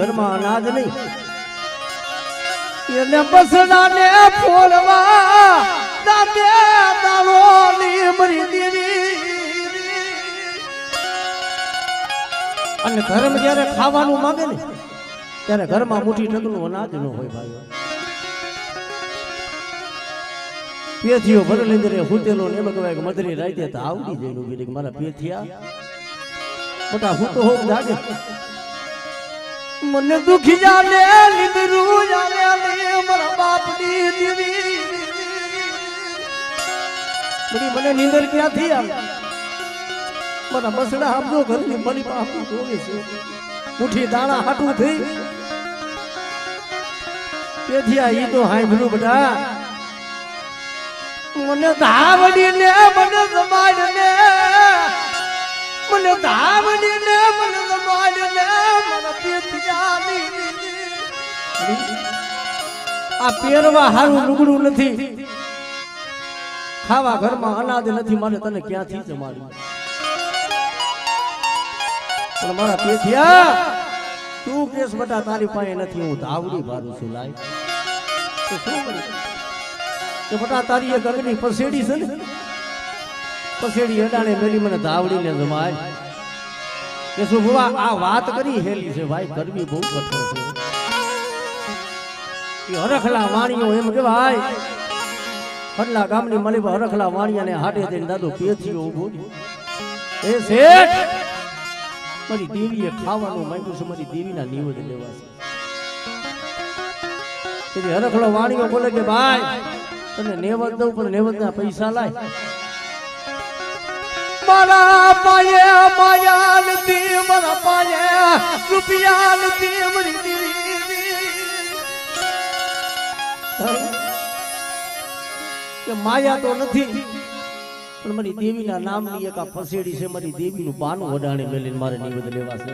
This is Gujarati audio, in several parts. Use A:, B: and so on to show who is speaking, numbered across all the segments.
A: ઘરમાં અનાજ નહીં. એને બસડાને ફોડવા દાંતે દાણો લીમડી દીધી. અને ધર્મ જ્યારે ખાવાનું માંગે ને ત્યારે ઘરમાં મુઠી ટકનું અનાજ ન હોય ભાઈઓ. પેથીઓ ભરેલી એ હુતેલો ને એમ કહેવાય કે મધરી રાતે તો આવડી રહી કે મારા પેથિયા મોટા હું તો હોઉં જાગે. મને દુખી જાને લીધરું જાને લે બાપ બાપની દીવી. બધી મને નીંદર ક્યાંથી આવે? મારા બસડા આપજો ઘરની મળી પાપું જોવે છે. ઉઠી દાણા હાટું થઈ તેથી આ ઈ તો હાય ભલું બધા. મને ધાવડી ને મને જમાડ ને મને ધાવડી ને મને પેથિયાની આ પહેરવા હારું લુગડું નથી. ખાવા ઘરમાં અનાજ નથી, મારે તને ક્યાંથી જમાડ્યું પણ મારા પેથિયા તું કેસ બટા, તારી પાસે નથી, હું ધાવડી ભારું છું, લાય. તો બટા, તારી એક અગ્નિ પસેડી છે ને? પસેડી અડાણે મેલી, મને ધાવડીને જમાય. કે સુભવા આ વાત કરી હેલી છે ભાઈ કરવી બહુ કઠોર છે. હરખલા વાણીઓ એમ કહેવાય. હરલા ગામની મળી હરખલા વાણિયાને હાટે જઈને દાદો પેથીઓ ઊભો એ શેઠ, મારી દેવીએ ખાવાનું માંગ્યું છે, મારી દેવીના નિવેદ લેવા છે. હરખલો વાણીઓ બોલે કે, ભાઈ, તને નેવદ દઉં, પણ નેવદના પૈસા લાય. મારા પાયે માયા નથી મારા પાયે રૂપિયા નથી મારી દેવી. માયા તો નથી, પણ મારી દેવીના નામની એક આ ફસેડી છે, મારી દેવીનું પાનું વડાણે મેલીને મારે નિવેદ લેવા છે.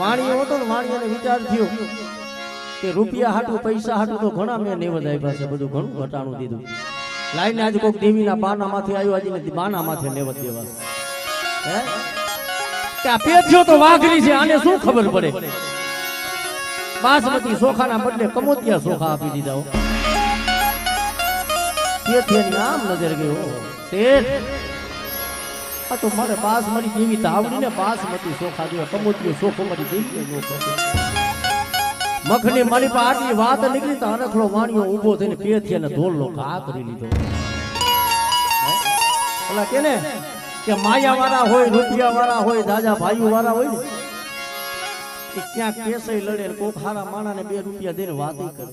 A: વાણી હતો ને વાણીઓને વિચાર થયો કે રૂપિયા હાટું, પૈસા હાટું તો ઘણા મેં નિવેદ આપ્યા છે, બધું ઘણું ઘટાણું દીધું. લાઈને આજે કોઈક દેવીના બાના માંથી આવ્યો, આજે બાના માથે નિવેદ દેવા બાસમતી સોખાના બદલે કમોતિયા સોખા આપી દીધા આમ નજર ગયો શેઠ, આ તો સોખા જેવા કમોતિયો સોખો મારી દેવી. મખની મારી પાસે વાત નીકળી તો અનખલો વાણીઓ ઊભો થઈને પેથિયાને ધોલનો ઘા કરી લીધો. ઓલા કે કે માયા વાળા હોય રૂપિયા વાળા હોય દાદા ભાઈઓ વાળા હોય ને કે ક્યાંક કેસય લડે કોક હારા માણાને બે રૂપિયા દઈને વાત કરે.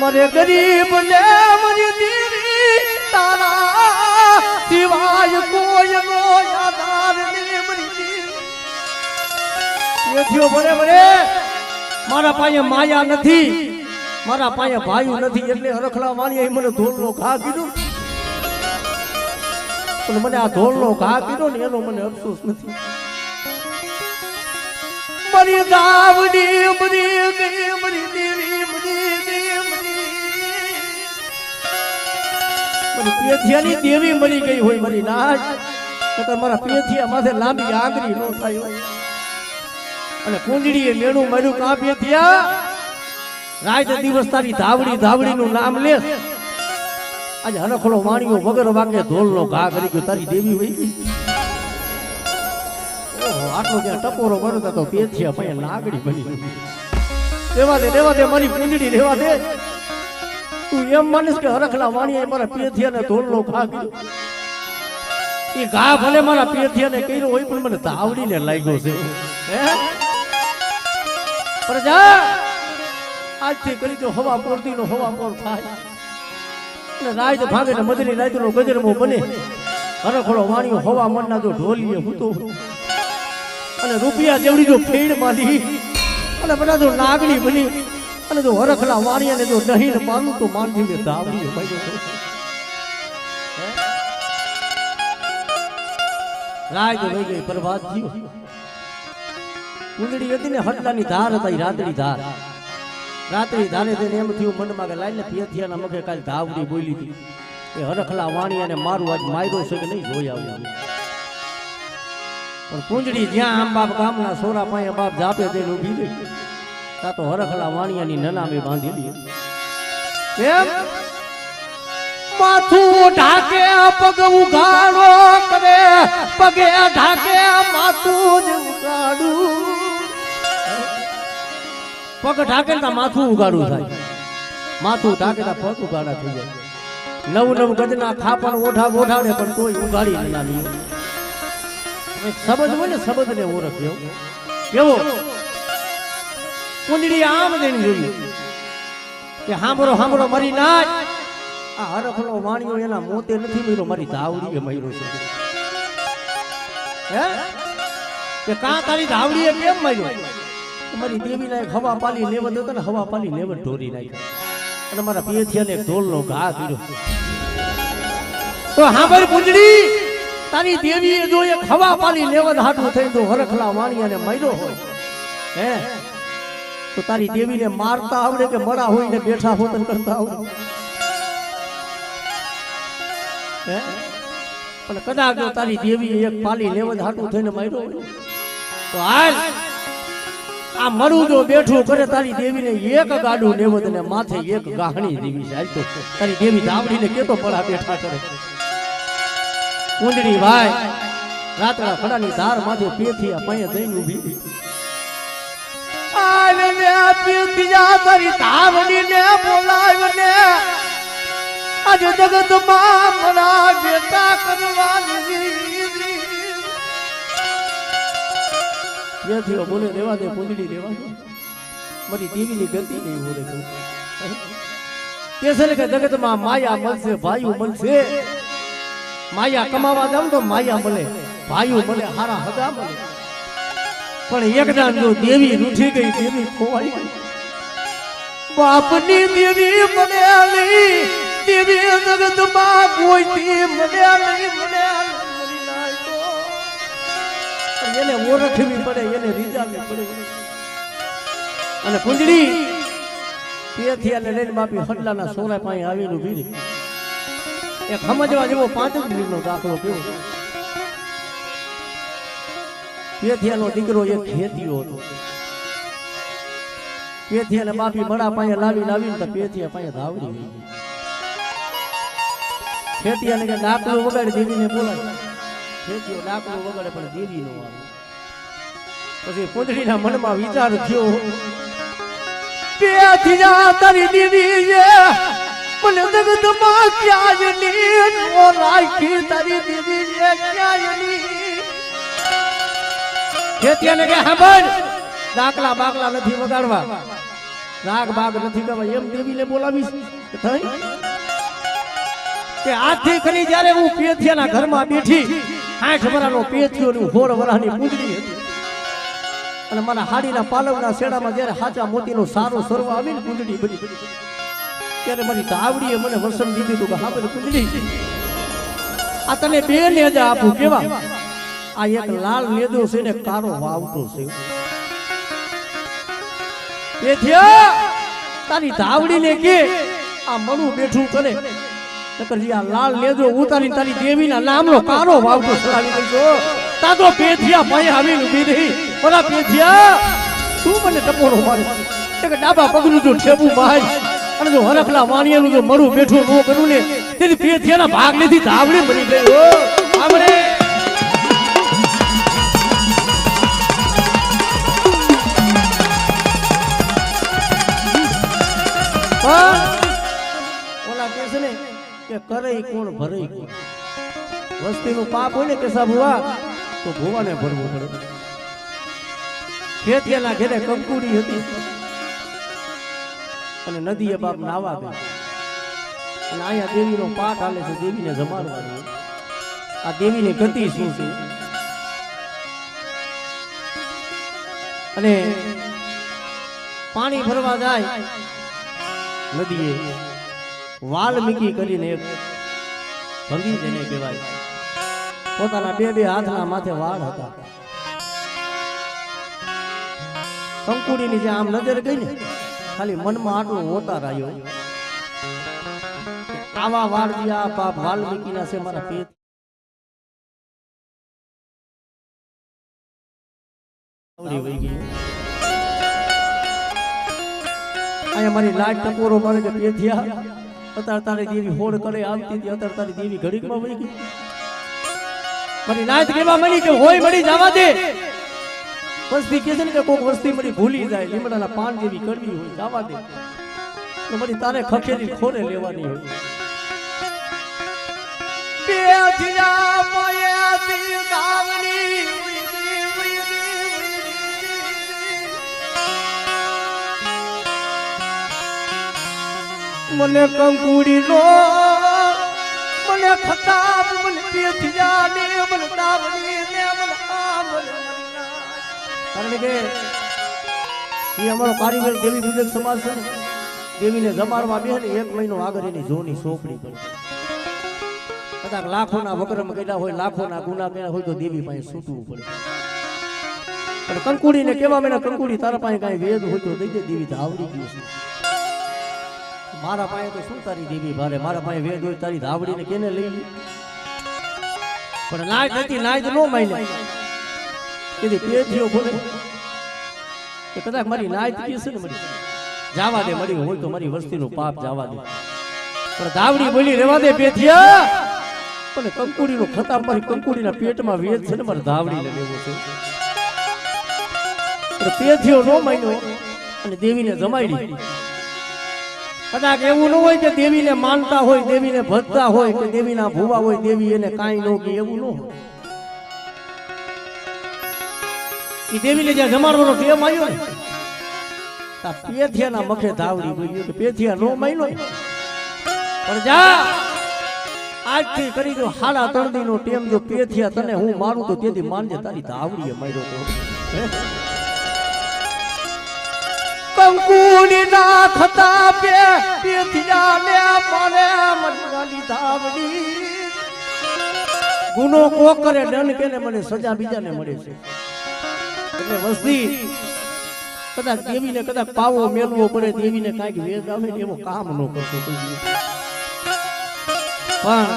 A: મરે ગરીબ ને મરી દીરી, તારા સિવાય કોઈ નો આધાર થયો ભલે ભલે. મારા પાસે માયા નથી. મારા પાસે ભાઈઓ નથી એટલે હરખલા વાણીએ મને ધોળનો ઘા કીધો. પણ મને આ ધોળનો ઘા કીધો ને એનો મને અફસોસ નથી. મરી દાવડી મરી ગઈ મરી દેવી મરી ગઈ મરી પેથિયાની દેવી મરી ગઈ હોય મરી તો મારા પેથિયા માથે લાંબી આંગળી નો થાય. અને કુંડળીએ મેણું માર્યું કાં થયા. રાત દિવસ તારી ધાવડી ધાવડી નું નામ લે. આજે હરખલો વાણીઓ વગર વાગે ઢોલનો ઘા કરી ગયો, તારી દેવી હોય આટલો જ્યાં ટપોરો બનતા તો પેથિયા ભાઈ લાગડી બની દેવા દે દેવા દે, મારી કુંડળી રેવા દે. તું એમ માનીશ કે હરખલા વાણીએ મારા પેથિયાને ઢોલનો ઘા કર્યો. એ ઘા ભલે મારા પેથિયાને કર્યો હોય, પણ મને ધાવડીને લાગ્યો છે. હે? પ્રજા, આજથી કરી જો હવા પૂરતી નો હવા પોર થાય. અને રાજ ભાગે ને મધરી રાજ નો ગજરમો બને. હરખડો વાણીઓ હવા મનના જો ઢોલીએ હૂતો અને રૂપિયા જેવડી જો ફેડ માલી અને બધા જો નાગણી બની. અને જો હરખલા ને જો નહીં ને પાનું તો માનથી ને ભાઈ રાત વહી ગઈ પ્રભાત થયો. કુંડળી હતી ને હટલાની ધાર હતા, રાતડી ધાર. રાત્રિ ધારે તેને એમ થયું મનમાં કે લાઈને પિયથિયાના મગે કાલ ધાવડી બોલી હતી. એ હરખલા વાણી અને મારું આજ માર્યો છે કે નહીં જોઈ આવ્યું પણ પૂંજડી જ્યાં આમ બાપ ગામના સોરા પાસે બાપ જાપે તે ઊભી રહી. તા તો હરખલા વાણિયાની નનામે બાંધી દી કેમ માથું ઢાકે પગ ઉઘાડો કરે, પગે ઢાકે માથું જ ઉગાડું પગ ઢાકે ને માથું ઉગાડું થાય. માથું ઢાકે પગ ઉગાડા થઈ જાય. નવ નવ ગજના ખાપણ ઓઠા ઓઠાડે પણ કોઈ ઉગાડી નહીં આવી શબ્દ હોય ને ઓળખ્યો કેવો? કુંડળી આમ દેણી જોઈએ. કે હાંભળો હાંભળો, મરી નાચ આ હરખલો વાણિયો એના મોતે નથી મર્યો, મારી ધાવડીએ મર્યો છે. હે? કે કાં તારી ધાવડીએ કેમ મર્યો? મારી દેવીને એક હવા પાલી લેવત હતો ને હવા પાલી લેવત ઢોરી નાખ્યો. અને મારા પેથિયાને એક ઢોલનો ઘા કર્યો. તો હાંભળ કુંડળી તારી દેવીએ જો એક હવા પાલી લેવત હાટું થઈ તો હરખલા વાણિયાને મર્યો હોય. હે? તો તારી દેવીને મારતા આવડે કે મરા હોય ને બેઠા હોતન કરતા આવડે? હે? પણ કદાચ જો તારી દેવી એક પાલી લેવત હાટું થઈને માર્યો તો હાલ આ મરું જો બેઠું કરે તારી દેવીને એક ગાડું લેવત તને માથે એક ગાહણી દેવી છે તારી દેવી ધાવડીને કેતો પડા બેઠા કરે. કુંડળી ભાઈ રાતડા ખડાની ધાર માથે પેથી આ પૈયે જઈને ઊભી. આને ને પીતિયા તારી ધાવડીને બોલાવીને આજ જગતમાં મના બેટા કરવાની. યથીઓ બોલે રેવા દે પૂંદડી રેવા દે. મારી દેવીની ગતિ નહીં બોલે કે છે કે જગતમાં માયા મળશે ભાઈઓ મળશે. માયા કમાવા જાવ તો માયા મળે ભાઈઓ મળે, હારા હગા મળે. પણ એકદાન જો દેવી રૂઠી ગઈ, દેવી ખોવાઈ ગઈ. બાપની દેવી મળેલી દેવી જગતમાં કોઈથી નાય તો. પણ એને ઓળખવી પડે, એને રીઝાવી પડે. અને કુંજડી તેથી અને લઈને બાપી હડલાના સોરા પાસે આવીને ઊભી એ સમજવા જેવો પાંચ મિનિટનો દાખલો કેવો પેથિયાનો દીકરો એક ખેતીયો હતો. પેથિયાને બાપી બડા પાસે લાવી લાવીને તો પેથિયા પાસે ધાવડી. ખેતિયાને કે ડાકલો વગાડી દેવીને બોલાય. ખેતીયો ડાકડો વગડે પણ દેવી નો આવે પછી પૂંજડીના મનમાં વિચાર થયો પેથિયા તારી દીદી છે મને જગતમાં ક્યાં જ ની રાખી તારી દીદી છે ક્યાં જ ની ખેતિયાને કે સાંભળ દાખલા બાકલા નથી વગાડવા. રાગ બાગ નથી કરવા એમ દેવીને બોલાવીશ. થઈ? કે આથી કરી જ્યારે હું પેથિયાના ઘરમાં બેઠી આઠ વરાનો પેથિયો ની હોળ વરાની પૂંજડી હતી. અને મારા હાડીના પાલવના શેડામાં જ્યારે હાચા મોતીનો સારો સર્વ આવીને પૂંજડી બની. ત્યારે મારી તાવડીએ મને વસન દીધું હતું કે હા બેન પૂંજડી આ તને બે નેજા આપું કેવા? આ એક લાલ નેદો છે ને કારો વાવતો છે. પેથિયા તારી ધાવડીને કે આ મનુ બેઠું કરે નકર આ લાલ લેજો ઉતારી તારી દેવીના નામનો કારો વાવતો ચડાવી દઈશો તા પેથિયા ભાઈ આવી ઊભી રહી. ઓલા પેથિયા તું મને ટપોરો મારે. એક ડાબા પગનું જો ઠેબુ ભાઈ અને જો હરખલા વાણિયાનું જો મરું બેઠું નો કરું ને તેથી પેથિયાના ભાગ લીધી ધાવડી ગઈ હો. આપણે કે કરે કોણ ભરે કોણ? વસ્તીનું પાપ હોય ને કે ભુવા, તો ભુવાને ભરવું પડે. ખેતિયાના ઘેરે કંકુડી હતી. અને નદીએ બાપ નાવા ગઈ અને અહીંયા દેવીનો પાઠ હાલે છે, દેવીને જમાડવાની. આ દેવીની ગતિ શું છે? અને પાણી ભરવા જાય, નદીએ વાલ્મીકી કરીને એક ભગી જેને કહેવાય. પોતાના બે બે હાથના માથે વાળ હતા. કંકુડીની જે આમ નજર ગઈ ને ખાલી મનમાં આટલું હોતા રહ્યો. આવા વાળ આ વાલ્મીકી વાલ્મીકીના છે મારા પેટ અહીંયા મારી લાટ ટપોરો મારે કે પેથિયા અત્યારે તારી દેવી હોડ કરે આવતી હતી અત્યારે તારી દેવી ઘડીકમાં વહી ગઈ. મારી નાત કેવા મળી કે હોય મળી જવા દે. વસ્તી કે છે ને કે કોક વસ્તી મળી ભૂલી જાય લીમડાના પાન જેવી કડવી હોય જવા દે. તો મળી તારે ખખેરી ખોરે લેવાની હોય. પેથિયા મોયાતી ગાવની ઉઈદી, મને કંકુડી નો મને ખતાબ, મને પેથિયા ને મને તાવડી ને મને આ કારણ કે એ અમારો કારીગર દેવી પૂજક સમાજ છે ને, દેવીને જમાડવા બે એક મહિનો આગળ એની જોની સોંપણી પડે કદાચ લાખોના વક્રમ કર્યા હોય, લાખોના ગુના કર્યા હોય તો દેવી પાસે સૂટવું પડે. અને કંકુડીને કેવા મેં કંકુડી, તારા પાસે કાંઈ વેદ હોય તો દઈ દે, દેવી તો આવડી ગયું છે. મારા પાસે તો શું તારી દેવી ભારે? મારા પાસે વેદ હોય તારી ધાવડીને કેને લઈ લી? પણ નાય નથી નાય નો માયને કીધી પેથીઓ ખોલે કે કદાચ મારી તો છે ને મરી? જાવા દે મળી હોય તો મારી વસ્તીનું પાપ જાવા દે. પણ ધાવડી બોલી, રેવા દે પેથિયા પણ કંકુડીનો ખતાબ મારી કંકુડીના પેટમાં વેદ છે ને મારે ધાવડીને લેવો છે. પેથિયો નો માન્યો અને દેવીને જમાડી. કદાચ એવું ન હોય કે દેવીને માનતા હોય, દેવીને ભજતા હોય કે દેવીના ભૂવા હોય, દેવી એને કાંઈ ન કે એવું ન હોય એ દેવીને જ્યાં જમાડવાનો ટેમ આવ્યો ને પેથિયાના મખે ધાવડી ગયું કે પેથિયા નો માન્યો. પણ જા, આજથી કરી જો હાડા ત્રણ દી નો ટેમ, જો પેથિયા તને હું મારું તો તેથી માનજે તારી ધાવડીએ માર્યો તો? કંકુડી ના ખતા પે પેથિયા ને મારે મનગાની ધાવડી. ગુનો કો કરે દંડ કે મને સજા બીજાને મળે છે. એટલે વસ્તી કદાચ દેવીને કદાચ પાવો મેળવો પડે, દેવીને કાંઈક વેદ આવે એવો કામ ન કરતો. પણ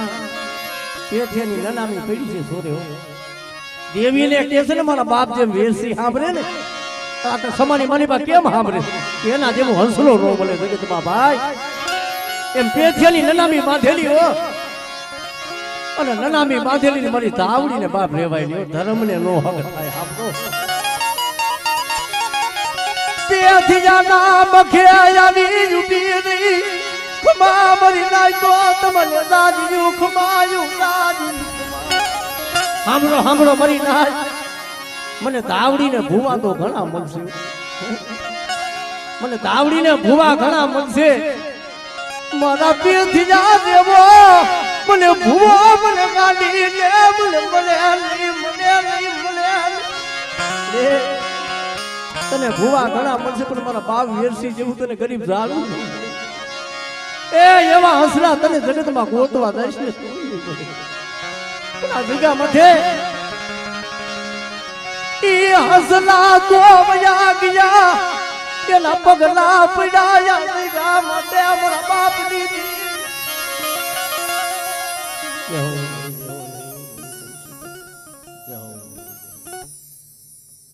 A: પેથિયાની નનામી પડી છે સોરે દેવીને કહે છે ને, મારા બાપ જેમ વેરસી સાંભળે ને સમાની માની બા કેમ સાંભળે એના જેમ હંસલો રો બોલે જગતમાં ભાઈ. એમ પેથેલી નનામી બાંધેલી હો. અને નનામી બાંધેલી મારી ધાવડીને બાપ રેવાય લ્યો ધર્મને નો હક થાય આપો પેથિયાના મખે આયાની ઊભી રહી ખમા મરી નાય તો તમને દાદી ખમાયું દાદી હામળો હામળો મરી નાય. મને તાવડીને ભૂવા તો ઘણા મળશે. મને તાવડીને ભૂવા ઘણા મળશે. મારા પેથિયા દેવો. મને ભૂવો મને ગાડી લે, મને મને મને મને. તને ભૂવા ઘણા મળશે, પણ મારા બાપ વેરસી જેવું તને ગરીબ જાળું એ, એવા હસલા તને જગતમાં ગોતવા દઈશ ને. આ જગ્યા મધે હસલા તો વયા ગયા. એના પગલા પડાયા જગ્યા મધે મારા. બાપ દીધી